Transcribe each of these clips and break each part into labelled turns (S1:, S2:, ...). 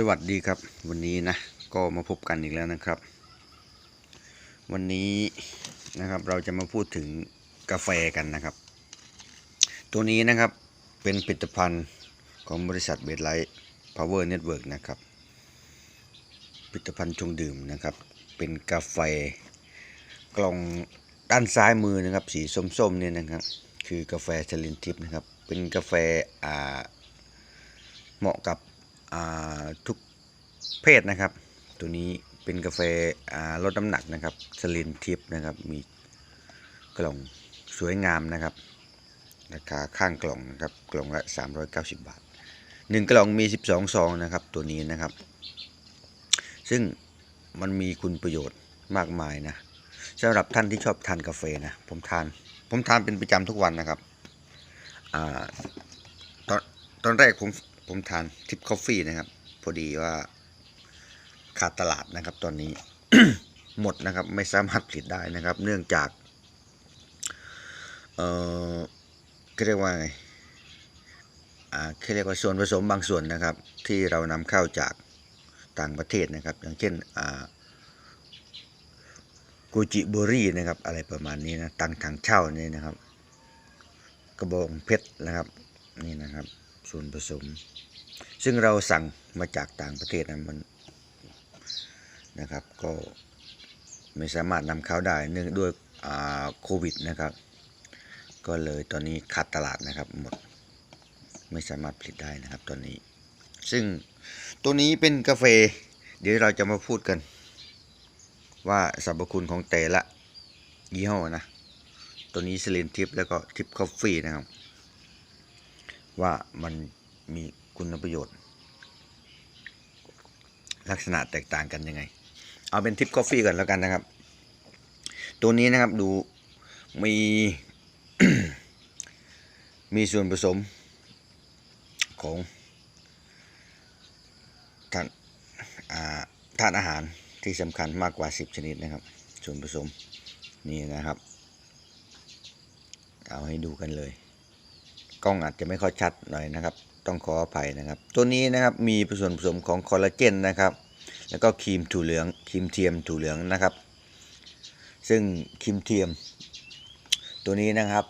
S1: สวัสดีครับ วันนี้นะก็มาพบกันอีกแล้วนะครับ วันนี้นะครับเราจะมาพูดถึงกาแฟกันนะครับ ตัวนี้นะครับเป็นผลิตภัณฑ์ของบริษัทเบดไลท์พาวเวอร์เน็ตเวิร์กนะครับผลิตภัณฑ์ชงดื่มนะครับ เป็นกาแฟกล่องด้านซ้ายมือนะครับ สีส้มๆเนี่ยนะครับ คือกาแฟชลินทิพย์นะครับเป็นกาแฟอ่าเหมาะกับ ทุกเพศนะครับ ตัวนี้เป็นกาแฟลดน้ำหนักนะครับสลินทิปนะครับ มีกล่องสวยงามนะครับ ราคาข้างกล่องนะครับ กล่องละ 390 บาท 1 กล่องมี 12 ซองนะครับ ตัวนี้นะครับ ซึ่งมันมีคุณประโยชน์มากมายนะสำหรับท่านที่ชอบทานกาแฟนะ ผมทาน ผมทานเป็นประจำทุกวันนะครับอตอนตอนแรกผม ผมทานทิปคอฟฟี่นะครับ พอดีว่าขาดตลาดนะครับ ตอนนี้ หมดนะครับ ไม่สามารถผลิตได้นะครับ เนื่องจาก เอ่อเขาเรียกว่าไงอ่าเขาเรียกว่าส่วนผสมบางส่วนนะครับ ที่เรานำเข้าจากต่างประเทศนะครับ อย่างเช่นอ่ากูจิบุรี่นะครับ อะไรประมาณนี้นะตังถังเช่านี่นะครับ กระบองเพชรนะครับ นี่นะครับ ส่วนผสม ซึ่งเราสั่งมาจากต่างประเทศนะมันนะครับก็ไม่สามารถนำเข้าได้เนื่องด้วยโควิดนะครับ ก็เลยตอนนี้ขาดตลาดนะครับหมดไม่สามารถผลิตได้นะครับตอนนี้ ซึ่งตัวนี้เป็นกาแฟ เดี๋ยวเราจะมาพูดกัน ว่าสรรพคุณของแต่ละยี่ห้อนะ ตัวนี้สลินทิปแล้วก็ทิปคอฟฟี่นะครับ ว่ามันมีคุณประโยชน์ ลักษณะแตกต่างกันยังไง เอาเป็นทิปกาแฟก่อนแล้วกันนะครับ ตัวนี้นะครับดูมีมีส่วนผสมของทานอ่าธาตุอาหารที่สำคัญมากกว่า 10 ชนิดนะครับ ส่วนผสมนี่นะครับ เอาให้ดูกันเลย กล้องอาจจะไม่ค่อยชัดหน่อยนะครับ ต้องขออภัยนะครับ ตัวนี้นะครับมีส่วนผสมของคอลลาเจนนะครับ แล้วก็ครีมถั่วเหลืองครีมเทียมถั่วเหลืองนะครับ ซึ่งครีมเทียม ตัวนี้นะครับ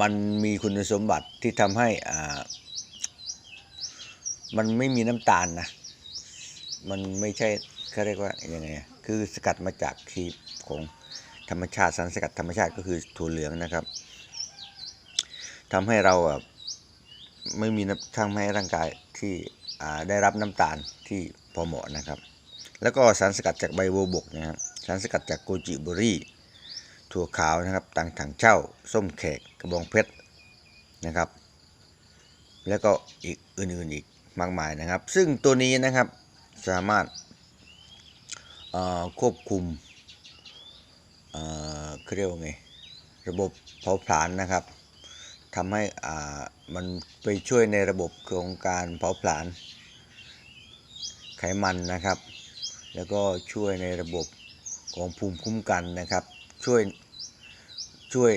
S1: มันมีคุณสมบัติที่ทำให้อ่ามันไม่มีน้ำตาลนะมันไม่ใช่เขาเรียกว่ายังไงคือสกัดมาจากครีมของธรรมชาติสารสกัดธรรมชาติก็คือถั่วเหลืองนะครับ ทำให้เราอะไม่มีน้ำทำให้ร่างกายที่ได้รับน้ำตาลที่พอเหมาะนะครับ แล้วก็สารสกัดจากใบบัวบกนะครับสารสกัดจากโกจิเบอรี่ถั่วขาวนะครับตังถังเช่า ส้มแขกกระบองเพชรนะครับ แล้วก็อีกอื่นๆอีกมากมายนะครับ ซึ่งตัวนี้นะครับสามารถควบคุมเเขาเรียกว่าไงระบบเผาผลาญนะครับ ทำให้อ่ามันไปช่วยในระบบของการเผาผลาญไขมันนะครับ แล้วก็ช่วยในระบบของภูมิคุ้มกันนะครับ ช่วยช่วย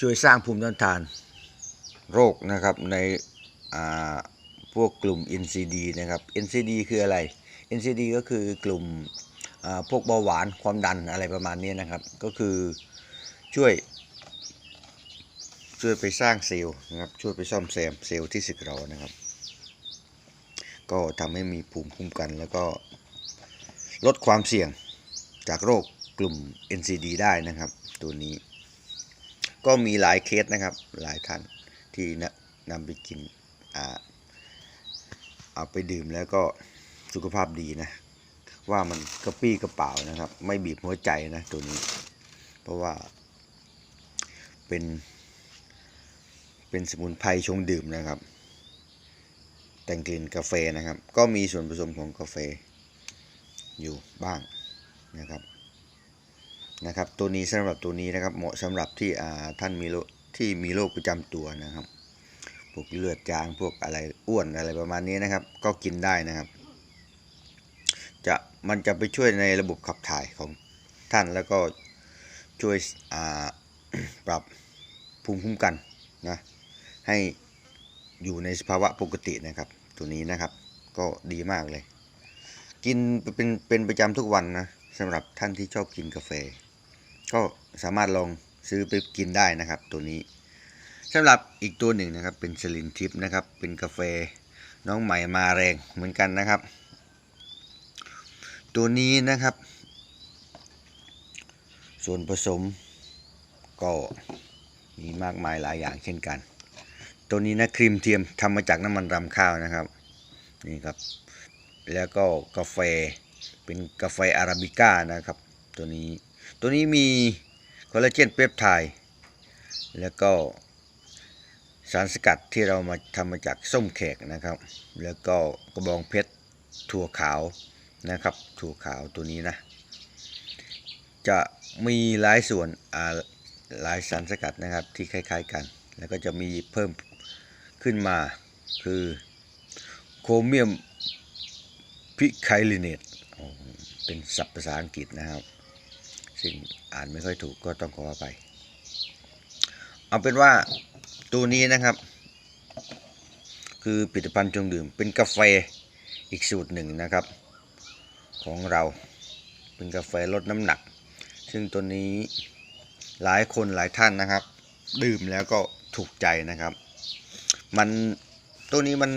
S1: ช่วยสร้างภูมิต้านทานโรคนะครับในพวกกลุ่ม NCD นะครับ NCD คืออะไร NCD ก็คือกลุ่มพวกเบาหวานความดันอะไรประมาณนี้นะครับ ก็คือช่วย ช่วยไปสร้างเซลล์นะครับ ช่วยไปซ่อมแซมเซลล์ที่สึกหรอนะครับ ก็ทำให้มีภูมิคุ้มกัน แล้วก็ลดความเสี่ยงจากโรคกลุ่ม NCD ได้นะครับ ตัวนี้ ก็มีหลายเคสนะครับ หลายท่านที่นะนำไปกินอ่าเอาไปดื่มแล้วก็สุขภาพดีนะว่ามันกระปี้กระเป๋านะครับ ไม่บีบหัวใจนะตัวนี้ เพราะว่าเป็น เป็นสมุนไพรชงดื่มนะครับ แต่งกลิ่นกาแฟนะครับ ก็มีส่วนผสมของกาแฟอยู่บ้างนะครับนะครับ ตัวนี้สำหรับตัวนี้นะครับ เหมาะสำหรับที่ท่านมีโรคที่มีโรคประจำตัวนะครับพวกเลือดจางพวกอะไรอ้วนอะไรประมาณนี้นะครับ ก็กินได้นะครับ จะมันจะไปช่วยในระบบขับถ่ายของท่านแล้วก็ช่วยปรับภูมิคุ้มกันนะ ให้อยู่ในสภาวะปกตินะครับ ตัวนี้นะครับก็ดีมากเลย กินเป็นเป็นประจำทุกวันนะสำหรับท่านที่ชอบกินกาแฟ ก็สามารถลองซื้อไปกินได้นะครับ ตัวนี้สำหรับอีกตัวหนึ่งนะครับ เป็นสลินทิปนะครับ เป็นกาแฟน้องใหม่มาแรงเหมือนกันนะครับ ตัวนี้นะครับ ส่วนผสมก็มีมากมายหลายอย่างเช่นกัน ตัวนี้นะครีมเทียมทำมาจากน้ำมันรำข้าวนะครับนี่ครับ แล้วก็กาแฟเป็นกาแฟอาราบิก้านะครับ ตัวนี้ตัวนี้มีคอลลาเจนเปปไทด์แล้วก็สารสกัดที่เรามาทำมาจากส้มแขกนะครับ แล้วก็กระบองเพชรถั่วขาวนะครับ ถั่วขาวตัวนี้นะ จะมีหลายส่วนหลายสารสกัดนะครับที่คล้าย ๆกัน แล้วก็จะมีเพิ่ม ขึ้นมาคือโครเมียมพิไคลิเนตเป็นศัพท์ภาษาอังกฤษนะครับ ซึ่งอ่านไม่ค่อยถูกก็ต้องขออภัยเอาเป็นว่าตัวนี้นะครับ คือผลิตภัณฑ์จงดื่ม เป็นกาแฟอีกสูตรหนึ่งนะครับ ของเราเป็นกาแฟลดน้ำหนัก ซึ่งตัวนี้หลายคนหลายท่านนะครับ ดื่มแล้วก็ถูกใจนะครับ มันตัวนี้มัน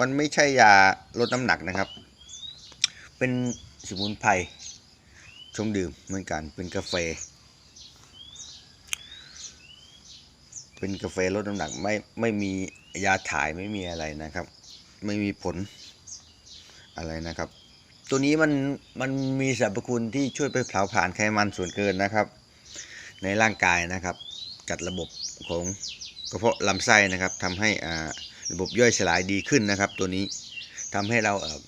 S1: มันไม่ใช่ยาลดน้ำหนักนะครับ เป็นสมุนไพรชงดื่มเหมือนกันเป็นกาแฟ เป็นกาแฟลดน้ำหนักไม่ไม่มียาถ่ายไม่มีอะไรนะครับ ไม่มีผลอะไรนะครับ ตัวนี้มันมันมีสรรพคุณที่ช่วยไปเผาผลาญไขมันส่วนเกินนะครับ ในร่างกายนะครับ จัดระบบของ กระเพาะลำไส้นะครับทำให้ระบบย่อยสลายดีขึ้นนะครับ ตัวนี้ทำให้เราเอ่อ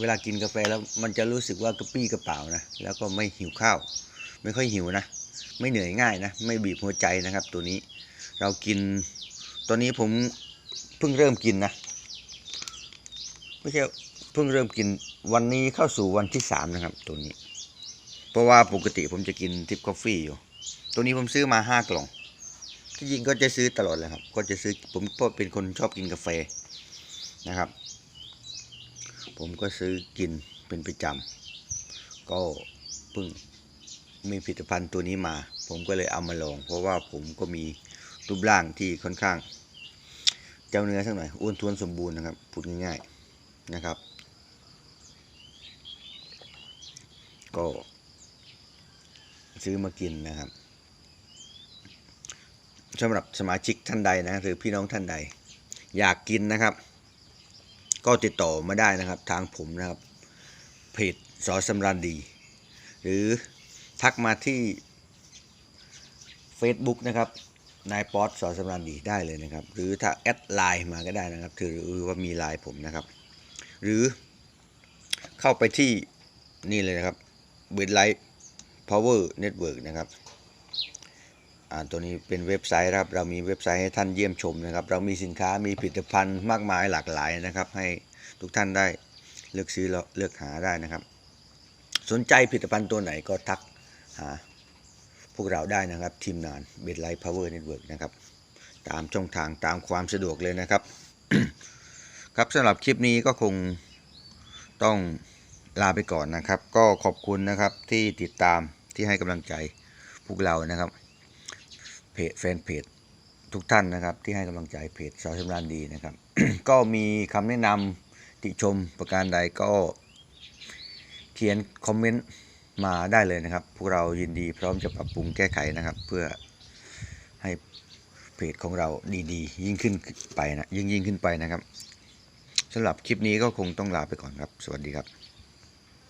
S1: เวลากินกาแฟแล้วมันจะรู้สึกว่ากระปี้กระเป๋านะแล้วก็ไม่หิวข้าว ไม่ค่อยหิวนะ ไม่เหนื่อยง่ายนะ ไม่บีบหัวใจนะครับ ตัวนี้เรากินตอนนี้ผมเพิ่งเริ่มกินนะไม่ใช่เพิ่งเริ่มกินวันนี้เข้าสู่วันที่สามนะครับ ตัวนี้ เพราะว่าปกติผมจะกินทิปกาแฟอยู่ ตัวนี้ผมซื้อมาห้ากล่อง ที่จริงก็จะซื้อตลอดเลยครับ ก็จะซื้อผมก็เป็นคนชอบกินกาแฟนะครับ ผมก็ซื้อกินเป็นประจำก็เพิ่งมีผลิตภัณฑ์ตัวนี้มา ผมก็เลยเอามาลอง เพราะว่าผมก็มีรูปร่างที่ค่อนข้าง เจ้าเนื้อสักหน่อยอ้วนท้วนสมบูรณ์นะครับพูดง่ายๆนะครับ ก็ซื้อมากินนะครับ สำหรับสมาชิกท่านใดนะหรือพี่น้องท่านใด อยากกินนะครับ ก็ติดต่อมาได้นะครับ ทางผมนะครับเพจสอสำราญดี หรือทักมาที่ Facebook นะครับนายป๊อตสอสำราญดีได้เลยนะครับ หรือถ้าแอดไลน์มาก็ได้นะครับถือว่ามีไลน์ผมนะครับ หรือเข้าไปที่นี่เลยนะครับเว็บไลท์ Power Network นะครับ ตัวนี้เป็นเว็บไซต์นะครับ เรามีเว็บไซต์ให้ท่านเยี่ยมชมนะครับ เรามีสินค้ามีผลิตภัณฑ์มากมายหลากหลายนะครับ ให้ทุกท่านได้เลือกซื้อเลือกหาได้นะครับ สนใจผลิตภัณฑ์ตัวไหนก็ทักหาพวกเราได้นะครับ ทีมงานเบดไลท์พาวเวอร์เน็ตเวิร์กนะครับ ตามช่องทางตามความสะดวกเลยนะครับ ครับสำหรับคลิปนี้ก็คงต้องลาไปก่อนนะครับ ก็ขอบคุณนะครับที่ติดตามที่ให้กำลังใจพวกเรานะครับ เพจแฟนเพจทุกท่านนะครับ ที่ให้กำลังใจเพจสาวชำนาญดีนะครับ ก็มีคำแนะนำติชมประการใดก็เขียนคอมเมนต์มาได้เลยนะครับ พวกเรายินดีพร้อมจะปรับปรุงแก้ไขนะครับ เพื่อให้เพจของเราดีๆ ยิ่งขึ้นไปนะยิ่งยิ่งขึ้นไปนะครับสำหรับคลิปนี้ก็คงต้องลาไปก่อนครับ สวัสดีครับ